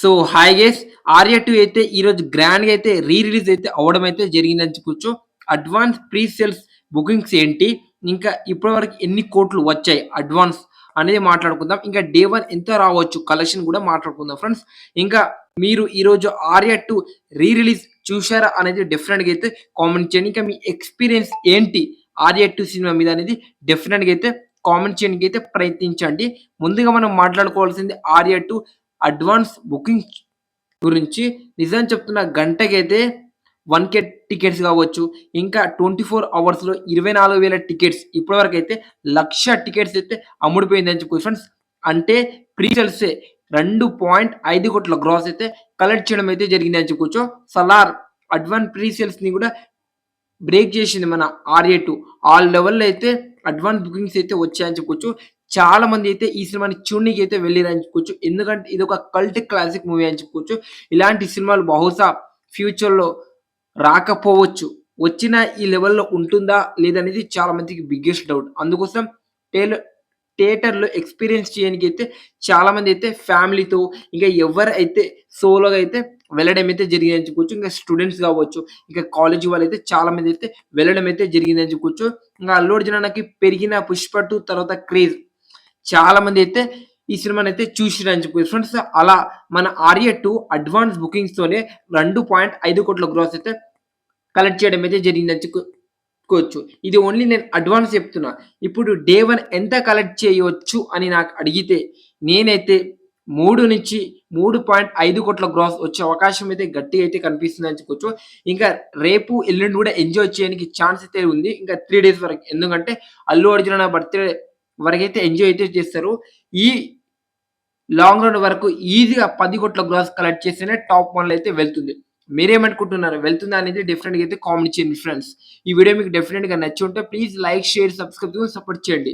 So hi guys Arya two అయితే ఈరోజు గ్రాండ్గా అయితే రీ రిలీజ్ అయితే అవడం అయితే జరిగిందని చెప్పొచ్చు. అడ్వాన్స్ ప్రీ సేల్స్ బుకింగ్స్ ఏంటి? ఇంకా ఇప్పటివరకు ఎన్ని కోట్లు వచ్చాయి అడ్వాన్స్ అనేది మాట్లాడుకుందాం. ఇంకా డే వన్ ఎంత రావచ్చు? కలెక్షన్ కూడా మాట్లాడుకుందాం ఫ్రెండ్స్ ఇంకా మీరు ఈరోజు ఆర్య టూ రీ రిలీజ్ చూశారా అనేది డెఫినెట్గా అయితే కామెంట్ చేయండి. ఇంకా మీ ఎక్స్పీరియన్స్ ఏంటి ఆర్య టూ సినిమా మీద అనేది డెఫినెట్గా అయితే కామెంట్ చేయడానికి అయితే ప్రయత్నించండి. ముందుగా మనం మాట్లాడుకోవాల్సింది ఆర్య టూ అడ్వాన్స్ బుకింగ్ గురించి నిజం చెప్తున్న గంటకైతే వన్ కే టికెట్స్ కావచ్చు ఇంకా ట్వంటీ ఫోర్ అవర్స్లో ఇరవై నాలుగు వేల టికెట్స్. ఇప్పటివరకు అయితే లక్ష టికెట్స్ అయితే అమ్ముడిపోయింది అని చెప్పి ఫ్రెండ్స్. అంటే ప్రీసెల్సే రెండు పాయింట్ ఐదు కోట్ల గ్రాస్ అయితే కలెక్ట్ చేయడం అయితే జరిగింది అని చెప్పుకోవచ్చు. సలార్ అడ్వాన్స్ ప్రీసెల్స్ని కూడా బ్రేక్ చేసింది మన ఆర్ఏ టూ. ఆ లెవెల్లో అయితే అడ్వాన్స్ బుకింగ్స్ అయితే వచ్చాయని చెప్పుకోవచ్చు. చాలా మంది అయితే ఈ సినిమాని చూడడానికి అయితే వెళ్ళిరని చెప్పుకోవచ్చు. ఎందుకంటే ఇది ఒక కల్ట్ క్లాసిక్ మూవీ అని చెప్పుకోవచ్చు. ఇలాంటి సినిమాలు బహుశా ఫ్యూచర్లో రాకపోవచ్చు. వచ్చిన ఈ లెవెల్లో ఉంటుందా లేదనేది చాలా మందికి బిగ్గెస్ట్ డౌట్ అందుకోసం టేలర్ థియేటర్లో ఎక్స్పీరియన్స్ చేయడానికి అయితే చాలా మంది అయితే ఫ్యామిలీతో ఇంకా ఎవరైతే సోలోగా అయితే వెళ్ళడం అయితే జరిగిందని చెప్పుకోవచ్చు. ఇంకా స్టూడెంట్స్ కావచ్చు ఇంకా కాలేజీ వాళ్ళు అయితే చాలా మంది అయితే వెళ్ళడం అయితే జరిగిందని చెప్పుకోవచ్చు. ఇంకా అల్లు జనానికి పెరిగిన పుష్ప టూ తర్వాత క్రేజ్ చాలా మంది అయితే ఈ సినిమాని అయితే చూసిరని చెప్పి. ఫ్రెండ్స్ అలా మన ఆర్య టూ అడ్వాన్స్ బుకింగ్స్ తోనే రెండు పాయింట్ ఐదు కోట్ల గ్రోస్ అయితే కలెక్ట్ చేయడం అయితే జరిగిందని చెప్పుకోవచ్చు. ఇది ఓన్లీ నేను అడ్వాన్స్ చెప్తున్నా. ఇప్పుడు డే వన్ ఎంత కలెక్ట్ చేయవచ్చు అని నాకు అడిగితే నేనైతే మూడు నుంచి మూడు పాయింట్ ఐదు కోట్ల గ్రాస్ వచ్చే అవకాశం అయితే గట్టిగా అయితే కనిపిస్తుంది అని చెప్పొచ్చు ఇంకా రేపు ఎల్లుండి కూడా ఎంజాయ్ చేయడానికి ఛాన్స్ అయితే ఉంది. ఇంకా త్రీ డేస్ వరకు. ఎందుకంటే అల్లు అర్జున బర్త్డే వరకైతే అయితే ఎంజాయ్ అయితే చేస్తారు. ఈ లాంగ్ రన్ వరకు ఈజీగా పది కోట్ల గ్రాస్ కలెక్ట్ చేస్తేనే టాప్ వన్లో అయితే వెళ్తుంది. మీరేమనుకుంటున్నారు? వెళ్తుందా అనేది డెఫినెట్గా అయితే కామెంట్ చేయండి ఫ్రెండ్స్ ఈ వీడియో మీకు డెఫినెట్గా నచ్చి ఉంటే please like share subscribe support చేయండి.